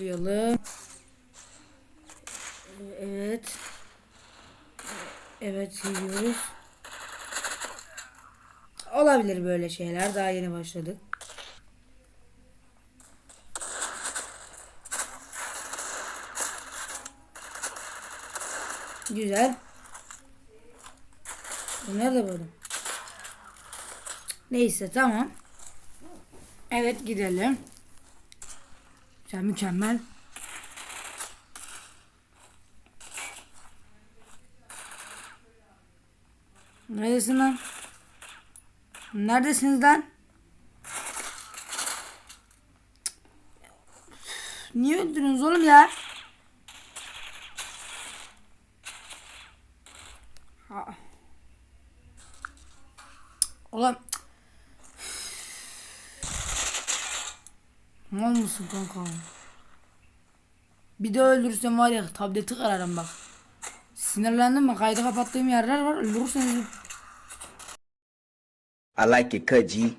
Koyalım. Evet. Evet siliyoruz. Olabilir böyle şeyler. Daha yeni başladık. Güzel. Bu nerede bu? Neyse tamam. Evet gidelim. Sen mükemmel. Neredesin lan? Neredesiniz lan? Niye öldürüyorsunuz oğlum ya? Ha. Ulan. Mal mısın kanka? Bir de öldürürsem var ya tableti kırarım bak. Sinirlendim mi? Kaydı kapattığım yerler var. Öldürürseniz I like it cut, G.